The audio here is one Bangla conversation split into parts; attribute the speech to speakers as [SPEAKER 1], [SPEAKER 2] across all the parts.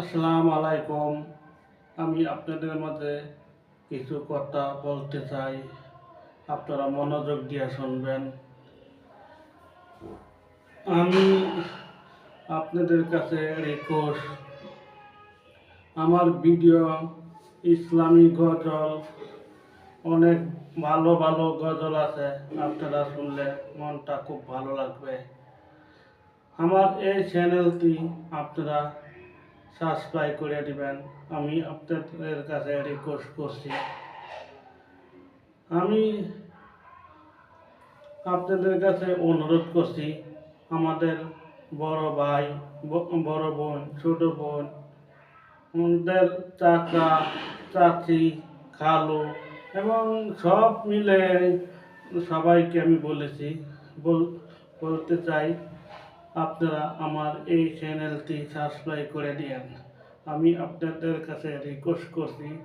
[SPEAKER 1] আসসালামু আলাইকুম। আমি আপনাদের মাঝে কিছু কথা বলতে চাই। আপনারা মনোযোগ দিয়ে শুনবেন। আমি আপনাদের কাছে রিকোয়েস্ট আমার ভিডিও ইসলামী গজল, অনেক ভালো ভালো গজল আছে। আপনারা শুনলে মনটা খুব ভালো লাগবে। আমার এই চ্যানেলটি আপনারা সাবস্ক্রাইব করে দিবেন। আমি আপনাদের কাছে রিকোয়েস্ট করছি। আমি আপনাদের কাছে অনুরোধ করছি, আমাদের বড় ভাই, বড় বোন, ছোট বোন আমাদের চাচা, চাচি, খালু এবং সব মিলে সবাইকে আমি বলেছি, বল- বলতে চাই আপনারা আমার এই চ্যানেলটি সাবস্ক্রাইব করে দিয়েন। আমি আপনাদের কাছে রিকোয়েস্ট করছি,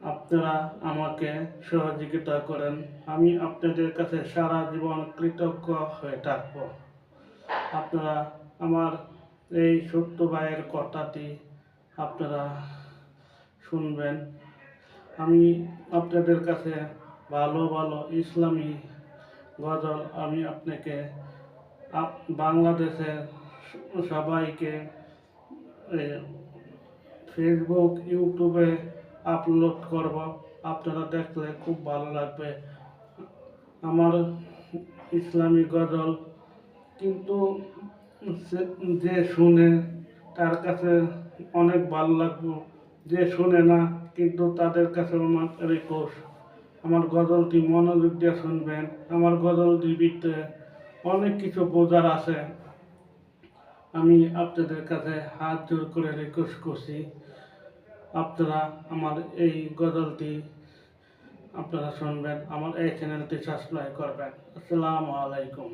[SPEAKER 1] আপনারা আমাকে সহযোগিতা করেন। আমি আপনাদের কাছে সারা জীবন কৃতজ্ঞ হয়ে থাকব। আপনারা আমার এই ছোট্ট ভাইয়ের কথাটি আপনারা শুনবেন। আমি আপনাদের কাছে ভালো ভালো ইসলামী গজল আমি আপনাকে আপ- বাংলাদেশের সবাইকে ফেসবুক ইউটিউবে আপলোড করব। আপনারা দেখলে খুব ভালো লাগবে। আমার ইসলামী গজল কিন্তু যে শুনে তার কাছে অনেক ভালো লাগবে। যে শুনে না, কিন্তু তাদের কাছে আমার রিকোয়েস্ট। আমার গজলটি মনোযোগ দিয়ে শুনবেন। আমার গজলটির ভিতরে অনেক কিছু বোঝার আছে। আমি আপনাদের কাছে হাত জোর করে রিকোয়েস্ট করছি। আপনারা আমার এই গজলটি আপনারা শুনবেন, আমার এই চ্যানেলটি সাবস্ক্রাইব করবেন। আসসালামু আলাইকুম।